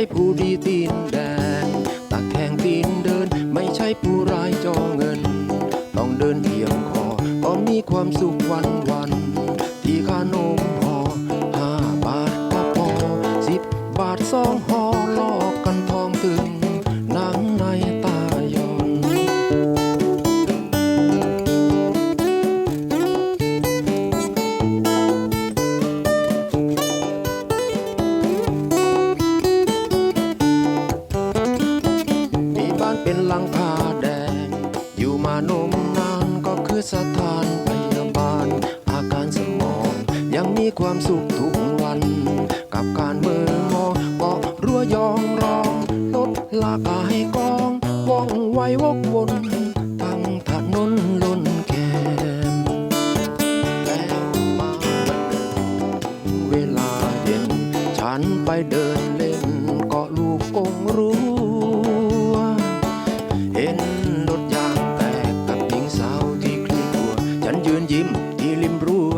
ช่ผู้ดีตีนแดงตักแคงตีนเดิน ไม่ใช่ผู้ร้ายจองเงิน ต้องเดินเอียงคอก็มีความสุขวันวัน ที่ขานมห่อห้าบาทก็พอสิบบาทสองห่อลอกกันทองถึง เป็นหลังคาแดง อยู่มานมนานก็คือสถานพยาบาล อาการสมองยังมีความสุขทุกวัน กับการเมืองมองก็รั้วยองรองลดลากาให้กองว่องไววกวนตั้งถนนล้นแคมแล้วมาเวลาเย็น ฉันไปเดินเล่นเกาะลูกกงรั้ ยิ้มที่ริมรั้ว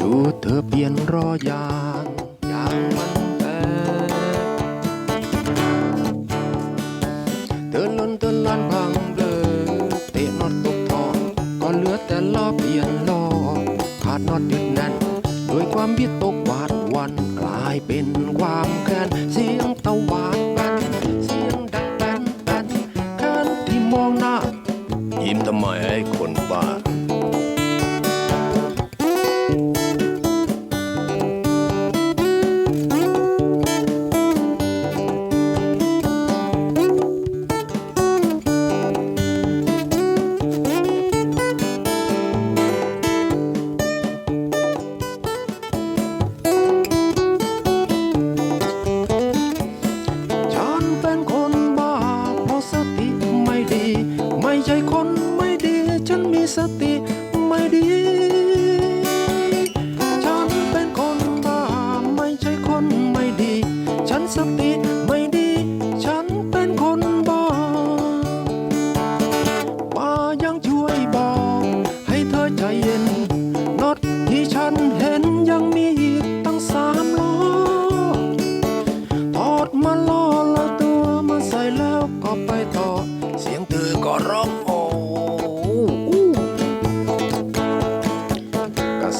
ดูเธอเปลี่ยนรอยางอย่างมันแตกเตือนล้นเตือนล้านพังเบลอเตะนอตตกท่อก็เหลือแต่ล้อเปลี่ยนล้อขาดนอตยึดแน่นด้วยความวิตกหวาดวันกลายเป็นความแค้นเสียงตะวาด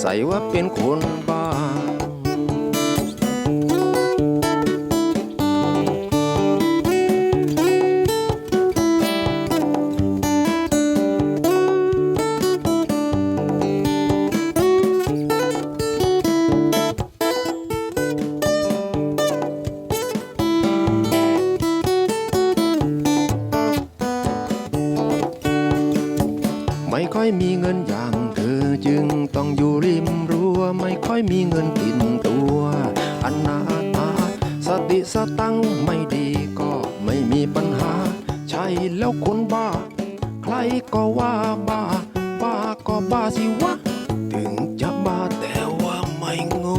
ก็ใส่ว่าเป็นคนบ้า ไม่ค่อยมีเงินอยางเธอ จึงต้องอยู่ริมรั้วไม่ค่อยมีเงินติดตัวอันนาตา สติสตังไม่ดีก็ไม่มีปัญหา ใช่แล้วคนบ้า ใครก็ว่าบ้า บ้าก็บ้าสิวะ ถึงจะบ้าแต่ว่าไม่โง่